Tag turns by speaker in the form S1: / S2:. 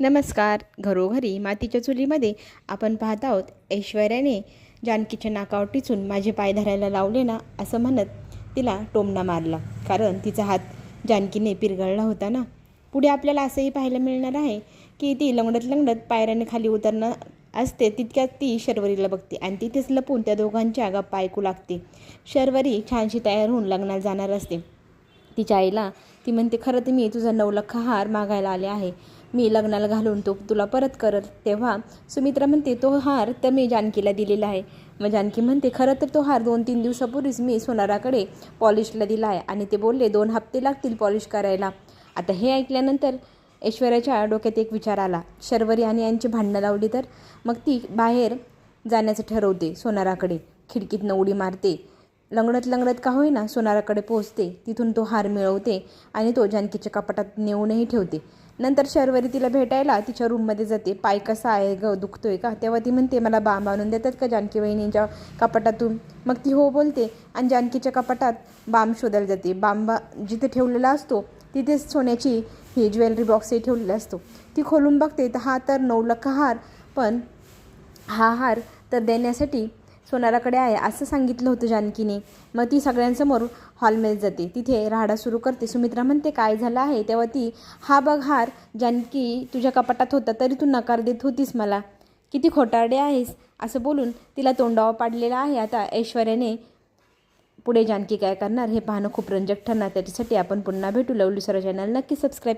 S1: नमस्कार. घरोघरी मातीच्या चुलीमध्ये आपण पाहत आहोत ऐश्वर्याने जानकीच्या नाकावर टिचून माझे पाय धरायला लावले ना असं म्हणत तिला टोमणा मारला. कारण तिचा हात जानकीने पिरगळला होता ना. पुढे आपल्याला असंही पाहायला मिळणार आहे की ती लंगडत लंगडत पायऱ्याने खाली उतरणं असते तितक्यात ती शर्वरीला बघते आणि तिथेच लपून त्या दोघांच्या गप्पा ऐकू लागते. शर्वरी छानशी तयार होऊन लग्नाला जाणार असते. तिच्या आईला ती म्हणते खरं तर मी तुझा नवलखा हार मागायला आले आहे. मी लग्नाला घालून तो तुला परत करत तेव्हा सुमित्रा म्हणते तो हार तर मी जानकीला दिलेला आहे. मग जानकी म्हणते खरं तर तो हार दोन तीन दिवसापूर्वीच मी सोनाराकडे पॉलिशला दिला आहे. आणि ते बोलले दोन हप्ते लागतील पॉलिश करायला. आता हे ऐकल्यानंतर ऐश्वर्याच्या डोक्यात एक विचार आला. शर्वरी आणि यांची भांडणं लावली तर मग ती बाहेर जाण्याचं ठरवते सोनाराकडे. खिडकीतनं उडी मारते. लंगडत लंगडत का होईना सोनाराकडे पोहोचते. तिथून तो हार मिळवते आणि तो जानकीच्या कपाटात नेऊनही ठेवते. नंतर शर्वरी तिला भेटायला तिच्या रूममध्ये जाते. पाय कसा आहे ग दुखतोय का? तेव्हा ती म्हणते मला बांब आणून देतात का जानकी वहिनींच्या कपाटातून? मग ती हो बोलते आणि जानकीच्या कपाटात बांब शोधायला जाते. बांबा जिथे ठेवलेला असतो तिथेच सोन्याची ही ज्वेलरी बॉक्सही ठेवलेला असतो. ती खोलून बघते तर हा तर नऊ लख हार पण हा हार तर देण्यासाठी सोनाराकडे आहे असं सांगितलं होतं जानकीने. मग ती सगळ्यांसमोर हॉलमध्ये जाते. तिथे राहाडा सुरू करते. सुमित्रा म्हणते काय झालं आहे? तेव्हा ती हा बघ हार जानकी तुझ्या कपाटात होता तरी तू नकार देत होतीस मला. किती खोटारडे आहेस असं बोलून तिला तोंडावा पाडलेला आहे. आता ऐश्वर्याने पुढे जानकी काय करणार हे पाहणं खूप रंजक ठरणार. त्याच्यासाठी आपण पुन्हा भेटू. Lovely sir channel. नक्की सबस्क्राईब